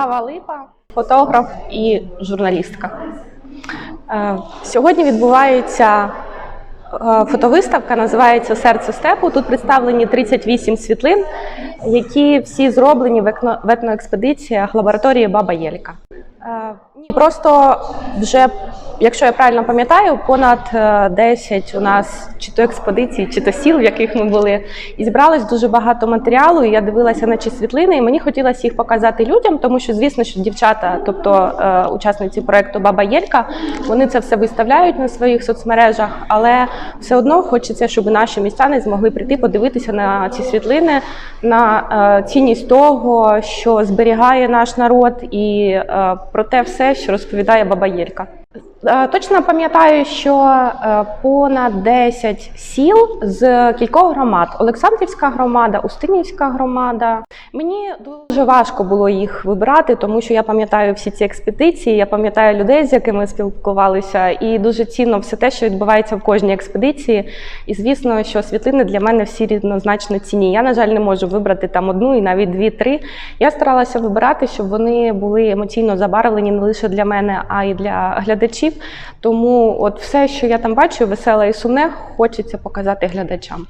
Алла Липа, фотограф і журналістка. Е, Сьогодні відбувається е, фотовиставка, називається Серце степу. Тут представлені 38 світлин, які всі зроблені в етноекспедиціях лабораторії Баба Єлька. Е, Просто вже, якщо я правильно пам'ятаю, понад е, 10 у нас чи то експедицій, чи то сіл, в яких ми були, і зібралось дуже багато матеріалу. І я дивилася на ці світлини, і мені хотілося їх показати людям, тому що, звісно, що дівчата, тобто е, учасниці проекту Баба Єлька, вони це все виставляють на своїх соцмережах, але все одно хочеться, щоб наші містяни змогли прийти подивитися на ці світлини, на е, цінність того, що зберігає наш народ, і е, про те все, що розповідає Баба Єлька. Е, Точно пам'ятаю, що е, понад 10 сіл з кількох громад: Олександрівська громада, Устинівська громада. Мені дуже важко було їх вибирати, тому що я пам'ятаю всі ці експедиції, я пам'ятаю людей, з якими спілкувалися, і дуже цінно все те, що відбувається в кожній експедиції. І звісно, що світлини для мене всі рівнозначно цінні. Я, на жаль, не можу вибрати там одну і навіть дві-три. Я старалася вибирати, щоб вони були емоційно забарвлені не лише для мене, а й для глядачів. Тому от все, що я там бачу, веселе і сумне, хочеться показати глядачам.